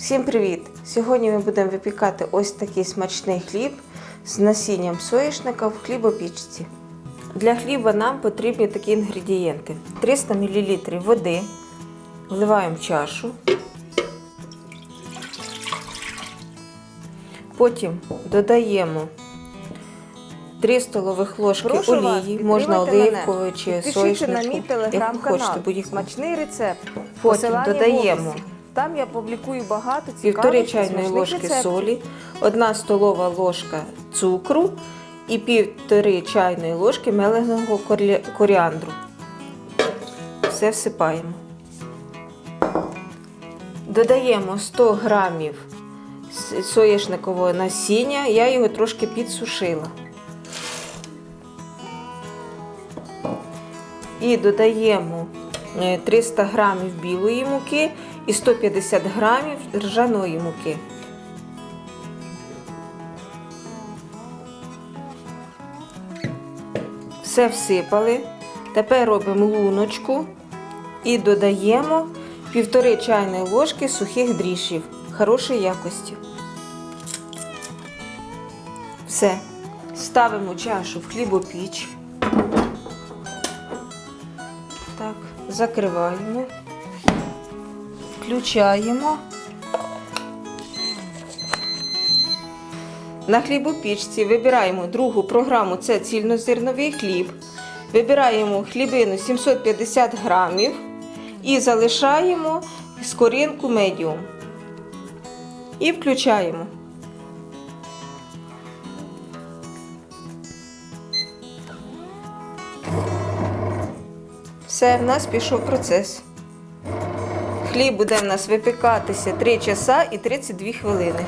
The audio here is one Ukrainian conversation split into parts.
Всім привіт! Сьогодні ми будемо випікати ось такий смачний хліб з насінням соєшника в хлібопічці. Для хліба нам потрібні такі інгредієнти: 300 мл води, вливаємо в чашу. Потім додаємо 3 столових ложки Прошу вас, олії, можна підтримайте оливкової чи соєшнику, як ви хочете, будь-яку. Смачний рецепт. Потім додаємо. Там я публікую багато цікавих півтори чайної смачних ложки рецептів. солі, одна столова ложка цукру і півтори чайної ложки меленого корлі- коріандру. Все всипаємо. Додаємо 100 грамів с- соєшникового насіння, я його трошки підсушила. І додаємо 300 грамів білої муки і 150 грамів ржаної муки. Все всипали. Тепер робимо луночку і додаємо півтори чайної ложки сухих дріжджів хорошої якості. Все. Ставимо чашу в хлібопіч. Закриваємо, включаємо. На хлібопічці вибираємо другу програму це цільнозерновий хліб. Вибираємо хлібину 750 грамів і залишаємо скоринку медіум. І включаємо. Все, в нас пішов процес. Хліб буде в нас випікатися 3 часа і 32 хвилини.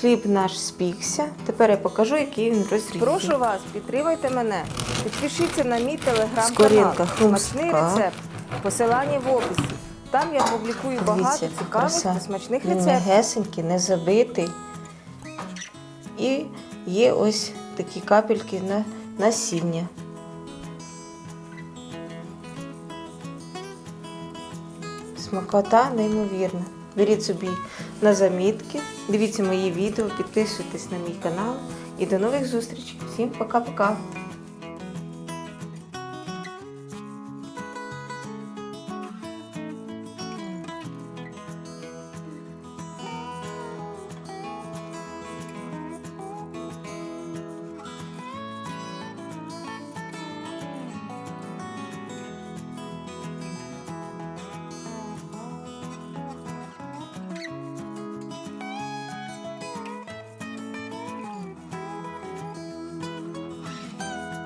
Хліб наш спікся. Тепер я покажу, який він розрізаний. Прошу вас, підтримайте мене. Підпишіться на мій телеграм-канал. Смачний рецепт. Посилання в описі. Там я публікую багато Дивіться, цікавих краса. та смачних Він рецептів. м'ягесенький, не забитий. І є ось такі капельки на насіння. Смакота неймовірна. Беріть собі на замітки, дивіться мої відео, підписуйтесь на мій канал і до нових зустрічей. Всім пока-пока!